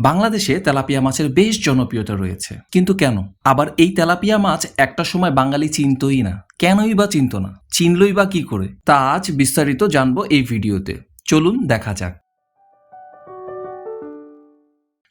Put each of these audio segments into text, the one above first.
বাংলাদেশে তেলাপিয়া মাছের বেশ জনপ্রিয়তা রয়েছে। কিন্তু কেন? আবার এই তেলাপিয়া মাছ একটা সময় বাঙালি চিনতই না। কেনই বা চিনত না? চিনলই বা কি করে? তা আজ বিস্তারিত জানব এই ভিডিওতে। চলুন দেখা যাক।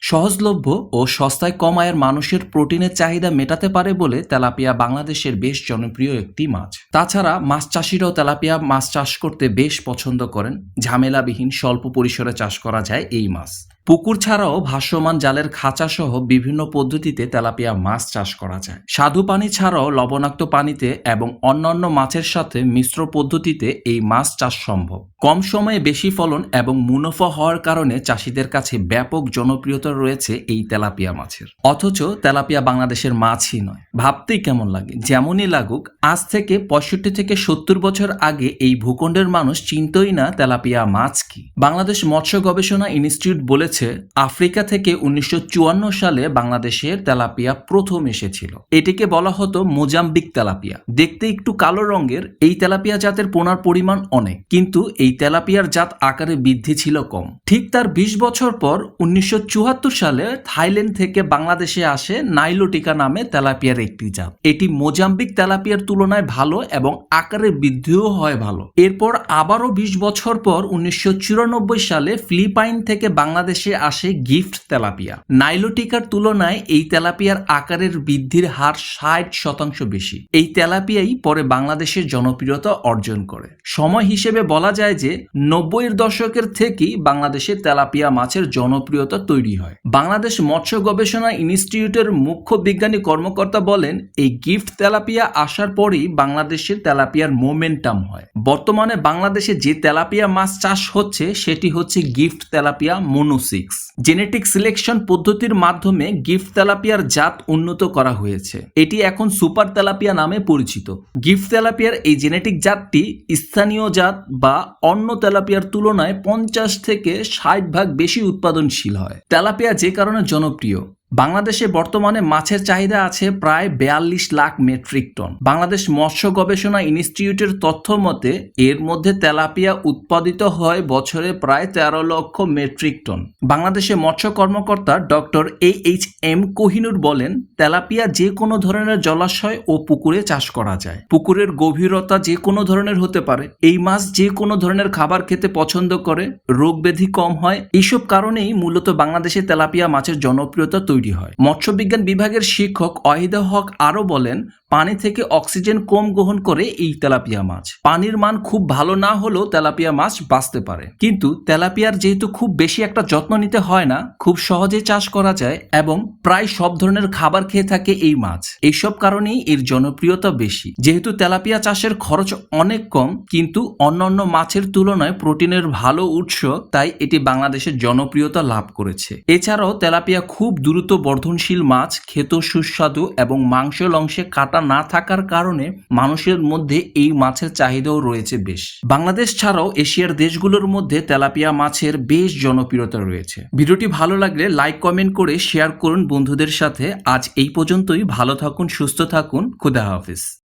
সহজলভ্য ও সস্তায় কম আয়ের মানুষের প্রোটিনের চাহিদা মেটাতে পারে বলে তেলাপিয়া বাংলাদেশের বেশ জনপ্রিয় একটি মাছ। তাছাড়া মাছ চাষিরাও তেলাপিয়া মাছ চাষ করতে বেশ পছন্দ করেন। ঝামেলাবিহীন স্বল্প পরিসরে চাষ করা যায় এই মাছ। পুকুর ছাড়াও ভাসমান জালের খাঁচা সহ বিভিন্ন পদ্ধতিতে তেলাপিয়া মাছ চাষ করা যায়। স্বাদু পানি ছাড়াও লবণাক্ত পানিতে এবং অন্যান্য মাছের সাথে মিশ্র পদ্ধতিতে এই মাছ চাষ সম্ভব। কম সময়ে বেশি ফলন এবং মুনাফা হওয়ার কারণে চাষিদের কাছে ব্যাপক জনপ্রিয়তা রয়েছে এই তেলাপিয়া মাছের। অথচ তেলাপিয়া বাংলাদেশের মাছই নয়। ভাবতেই কেমন লাগে? যেমনই লাগুক, আজ থেকে পঁয়ষট্টি থেকে সত্তর বছর আগে এই ভূখণ্ডের মানুষ চিনতই না তেলাপিয়া মাছ কি। বাংলাদেশ মৎস্য গবেষণা ইনস্টিটিউট বলেছে আফ্রিকা থেকে উনিশশো চুয়ান্ন সালে বাংলাদেশের তেলাপিয়া প্রথম এসেছিল। এটিকে বলা হতো মোজাম্বিক তেলাপিয়া। দেখতে একটু কালো রঙের, এই তেলাপিয়া জাতের পোনার পরিমাণ অনেক, কিন্তু এই তেলাপিয়ার জাত আকারে বৃদ্ধি ছিল কম। ঠিক তার ২০ বছর পর উনিশশো সালে থাইল্যান্ড থেকে বাংলাদেশে আসে নাইলোটিকা নামে তেলাপিয়ার একটি জাত। এটি মোজাম্বিক তেলাপিয়ার তুলনায় ভালো এবং আকারে বৃদ্ধিও হয় ভালো। এরপর আবারও ২০ বছর পর উনিশশো চুরানব্বই সালে ফিলিপাইন থেকে বাংলাদেশে আসে গিফট তেলাপিয়া। নাইলোটিকার তুলনায় এই তেলাপিয়ার আকারের বৃদ্ধির হার ষাট শতাংশ বেশি। এই তেলাপিয়াই পরে বাংলাদেশের জনপ্রিয়তা অর্জন করে। সময় হিসেবে বলা যায় যে, নব্বইয়ের দশকের থেকেই বাংলাদেশে তেলাপিয়া মাছের জনপ্রিয়তা তৈরি হয়। বাংলাদেশ মৎস্য গবেষণা ইনস্টিটিউটের মুখ্য বিজ্ঞানী কর্মকর্তা বলেন, এই গিফট তেলাপিয়া আসার পরেই বাংলাদেশের তেলাপিয়ার মোমেন্টাম হয়। বর্তমানে বাংলাদেশে যে তেলাপিয়া মাছ চাষ হচ্ছে, সেটি হচ্ছে GIFT tilapia monosex genetic selection পদ্ধতির মাধ্যমে গিফট তেলাপিয়ার জাত উন্নত করা হয়েছে। এটি এখন সুপার তেলাপিয়া নামে পরিচিত। গিফট তেলাপিয়ার এই জেনেটিক জাতটি স্থানীয় জাত বা অন্য তেলাপিয়ার তুলনায় পঞ্চাশ থেকে ষাট ভাগ বেশি উৎপাদনশীল হয়। তেলাপিয়া যে কারণে জনপ্রিয়। বাংলাদেশে বর্তমানে মাছের চাহিদা আছে প্রায় বেয়াল্লিশ লাখ মেট্রিক টন। বাংলাদেশ মৎস্য গবেষণা ইনস্টিটিউটের তথ্য মতে, এর মধ্যে তেলাপিয়া উৎপাদিত হয় বছরে প্রায় তেরো লক্ষ মেট্রিক টন। বাংলাদেশে মৎস্য কর্মকর্তা doctor A H M Kohinoor বলেন, তেলাপিয়া যে কোনো ধরনের জলাশয় ও পুকুরে চাষ করা যায়। পুকুরের গভীরতা যে কোনো ধরনের হতে পারে। এই মাছ যে কোনো ধরনের খাবার খেতে পছন্দ করে, রোগ ব্যাধি কম হয়। এইসব কারণেই মূলত বাংলাদেশে তেলাপিয়া মাছের জনপ্রিয়তা তৈরি হয়। মৎস্যবিজ্ঞান বিভাগের শিক্ষক অহিদা হক আরও বলেন, পানি থেকে অক্সিজেন কম গ্রহণ করে এই তেলাপিয়া মাছ। পানির মান খুব ভালো না হলেও তেলাপিয়া মাছ বাঁচতে পারে। কিন্তু তেলাপিয়ার যেহেতু খুব বেশি একটা যত্ন নিতে হয় না, খুব সহজে চাষ করা যায় এবং প্রায় সব ধরনের খাবার খেয়ে থাকে এই মাছ। এইসব কারণেই এর জনপ্রিয়তা বেশি। যেহেতু তেলাপিয়া চাষের খরচ অনেক কম, কিন্তু অন্যান্য মাছের তুলনায় প্রোটিনের ভালো উৎস, তাই এটি বাংলাদেশের জনপ্রিয়তা লাভ করেছে। এছাড়াও তেলাপিয়া খুব দ্রুত বর্ধনশীল মাছ খেত সুস্বাদু এবং মাংসের অংশে কাটা না থাকার কারণে মানুষের মধ্যে এই মাছের চাহিদাও রয়েছে বেশ। বাংলাদেশ ছাড়াও এশিয়ার দেশগুলোর মধ্যে তেলাপিয়া মাছের বেশ জনপ্রিয়তা রয়েছে। ভিডিওটি ভালো লাগলে লাইক, কমেন্ট করে শেয়ার করুন বন্ধুদের সাথে। আজ এই পর্যন্তই। ভালো থাকুন, সুস্থ থাকুন। খুদা হাফিজ।